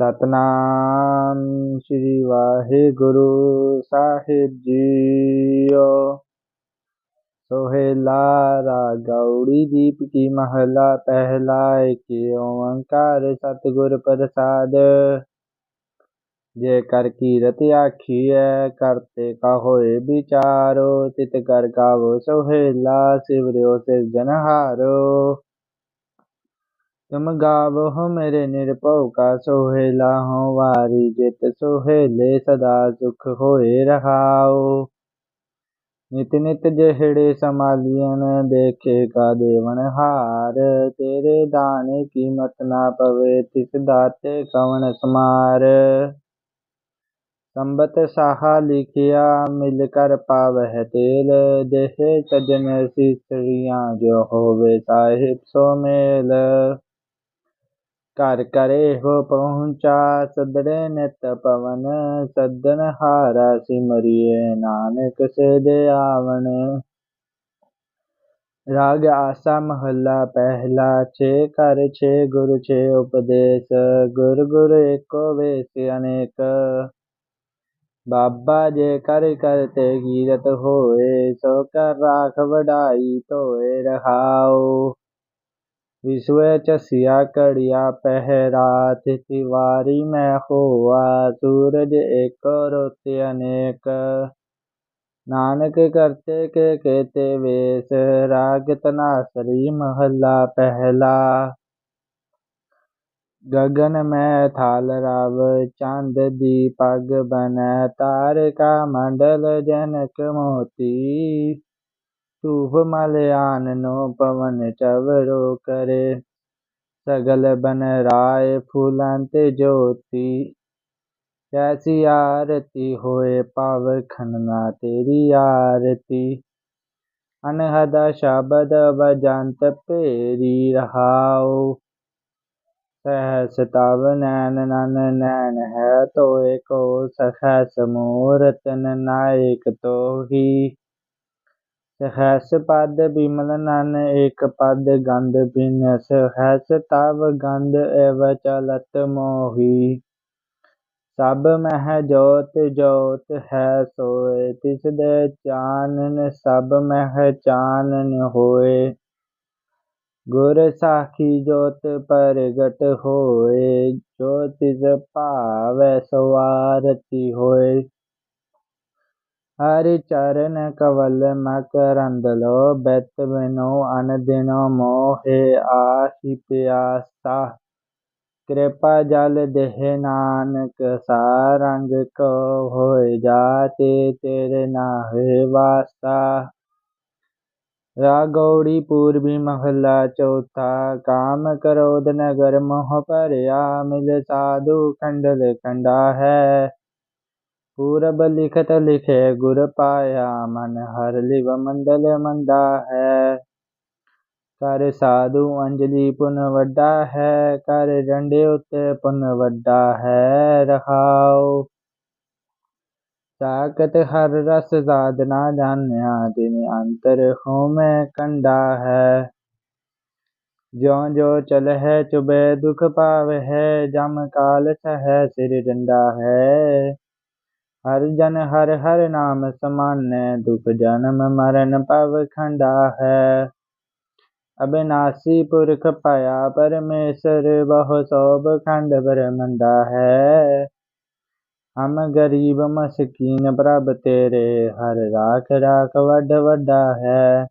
ਸਤਨਾਮ ਸ੍ਰੀ ਵਾਹਿਗੁਰੂ ਸਾਹਿਬ ਜੀਓ। ਸੋਹਿਲਾ ਰਾ ਗੌੜੀ ਦੀਪ ਕੀ ਮਹਲਾ, ਪਹਿਲਾ ਏਕ ਓੰਕਾਰ ਸਤਿਗੁਰ ਪ੍ਰਸਾਦ। ਜੇ ਕਰ ਕੀਰਤ ਆਖੀਐ ਕਰਤੇ ਕਾ ਹੋਏ ਵਿਚਾਰੋ, ਤਿਤ ਕਰ ਗਾਵੋ ਸੋਹਿਲਾ ਸਿਵਰਿਓ ਸਿਰਜਨਹਾਰੋ तुम गावो हो मेरे निरपौ का सोहेला हो वारी जित सोहेले सदा सुख होए रहाओ नित नित जहड़े संभालियन देखेगा देवन हार तेरे दाने की मत ना पवे तिस दाते कवन समार संबत साहा लिखिया मिलकर पावह तेल देहे सजन सीसरिया जो होवे साहिब सो मेल ਘਰ ਕਰੇ ਹੋ ਪਹੁੰਚਾ, ਸਦੜੇ ਨਿਤ ਪਵਨ ਸਦਨ ਹਾਰਾ ਸਿਮਰਿਏ, ਨਾਨਕ ਸੇ ਦੇ ਆਵਣ। ਰਾਗ ਆਸਾ ਮਹੱਲਾ ਪਹਿਲਾ, ਛੇ ਘਰ, ਛੇ ਗੁਰ, ਛੇ ਉਪਦੇਸ਼, ਗੁਰ ਗੁਰ ਏਕੋ ਵੇਸ ਅਨੇਕ। ਬਾਬਾ ਜੇ ਕਰ ਕਰਤੇ ਕੀਰਤ ਹੋਏ, ਸੋ ਕਰ ਰਾਖ ਵਡਾਈ ਧੋਏ ਰਹਾਉ। विश्व चसिया कड़िया पहरा तिवारी में होआ सूरज एक रोते अनेक। नानक करते के कहते वेश, राग तनासरी महला पहला। गगन में थाल राव, चाँद दी पग बन, तार का मंडल जनक मोती। धूप मलयान नो पवन चवरो करे सगल बन राय फूलंत ज्योति कैसी आरती होए पाव खन्ना तेरी आरती। अनहद शब्द बजंत पेरी रहाओ। सहस तव नैन नन नैन है तो को सहस मूरत नायक तो ही पद बिमल नन एक पद गंध भिन्न सहस तव गंध एव चलत मोही सब मह जोत जोत है सोए तिस दे चानन सब मह चानन होए गुर साखी जोत परगट होए जो तिस भाव सवारती होए हरि चरण कवल मकरंद लो बेत बिनो अन दिनो मोहे आहि प्यासा कृपा जल देह नानक सारंग को हो जाते तेरे नाहे वास्ता रागौड़ी पूर्वी महला चौथा काम क्रोध नगर मोह परया मिल साधु खंडल खंडा है ਪੂਰਬ ਲਿਖਤ ਲਿਖੇ ਗੁਰ ਪਾਇਆ ਮਨ ਹਰ ਲਿਵ ਮੰਡਲ ਮੰਦਾ ਹੈ ਕਰ ਸਾਧੂ ਅੰਜਲੀ ਪੁਨ ਵੱਡਾ ਹੈ ਕਰ ਡੰਡੇ ਉੱਤੇ ਪੁਨ ਵੱਡਾ ਹੈ ਰਹਾਉ ਤਾਕਤ ਹਰ ਰਸ ਜ਼ਾਦ ਨਾ ਜਾਣਿਆ ਤਿਨ ਅੰਤਰ ਹੋਮੈ ਕੰਡਾ ਹੈ ਜਿਉ ਜਿਉ ਚਲਹਿ ਚੁਬੈ ਦੁਖ ਪਾਵਹਿ ਜਮ ਕਾਲ ਸਹਿ ਸਿਰ ਡੰਡਾ ਹੈ ਹਰ ਜਨ ਹਰ ਹਰ ਨਾਮ ਸਮਾਨੈ, ਦੁਖ ਜਨਮ ਮਰਨ ਪਵ ਖੰਡਾ ਹੈ ਅਬਿਨਾਸੀ ਪੁਰਖ ਪਾਇਆ ਪਰਮੇਸ਼ਰ, ਬਹੁ ਸੋਭ ਖੰਡ ਬ੍ਰਹਮੰਡਾ ਹੈ ਹਮ ਗਰੀਬ ਮਸਕੀਨ ਪ੍ਰਭ ਤੇਰੇ, ਹਰ ਰਾਖ ਰਾਖ ਵੱਡ ਵੱਡਾ ਹੈ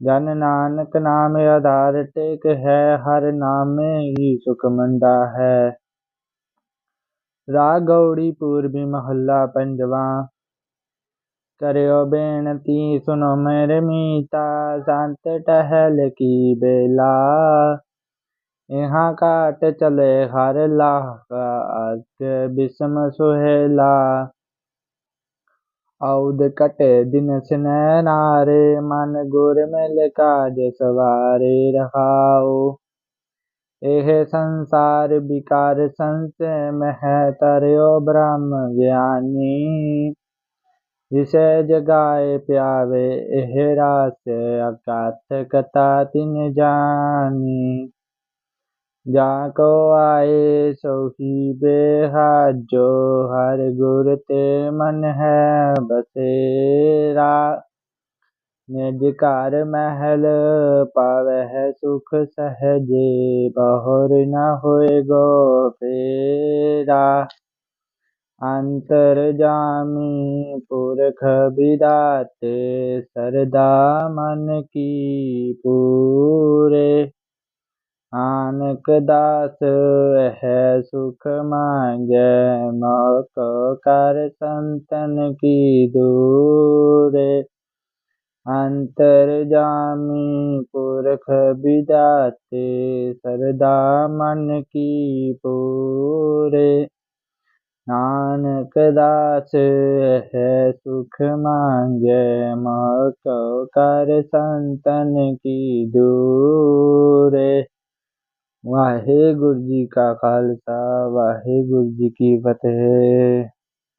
ਜਨ ਨਾਨਕ ਨਾਮ ਆਧਾਰ ਟੇਕ ਹੈ, ਹਰ ਨਾਮੇ ਹੀ ਸੁਖ ਮੰਦਾ ਹੈ रागौड़ी पूर्वी महला पंजवा। करो बेनती सुनो मेरे मीता संत टहल की बेला। यहाँ काट चले हर लाह बिस्म सुहेला। औद कटे दिन स्ने नारे मन गुर में काज सवारे रहाओ। एह संसार विकार संशय मह तरयो ब्रह्म ज्ञानी। जिसे जगाए प्यावे, एह रास अकाथ कथा तिन जानी। जाको आए सो ही बेहाद जो हर गुर ते मन है बसेरा। निजकार महल पावह सुख सहजे, बहुर न होए गो फेरा। अंतर जामी पुरख बिदाते, सरदा मन की पूरे। नानक दास है सुख मांगे, मौको कर संतन की दूरे। अंतर जामी पुरख बिदाते, सरदा मन की पूरे। नानक दास है सुख मांगे मको कर संतन की दूरे। वाहे गुरु जी का खालसा वाहे गुरु जी की फतेह।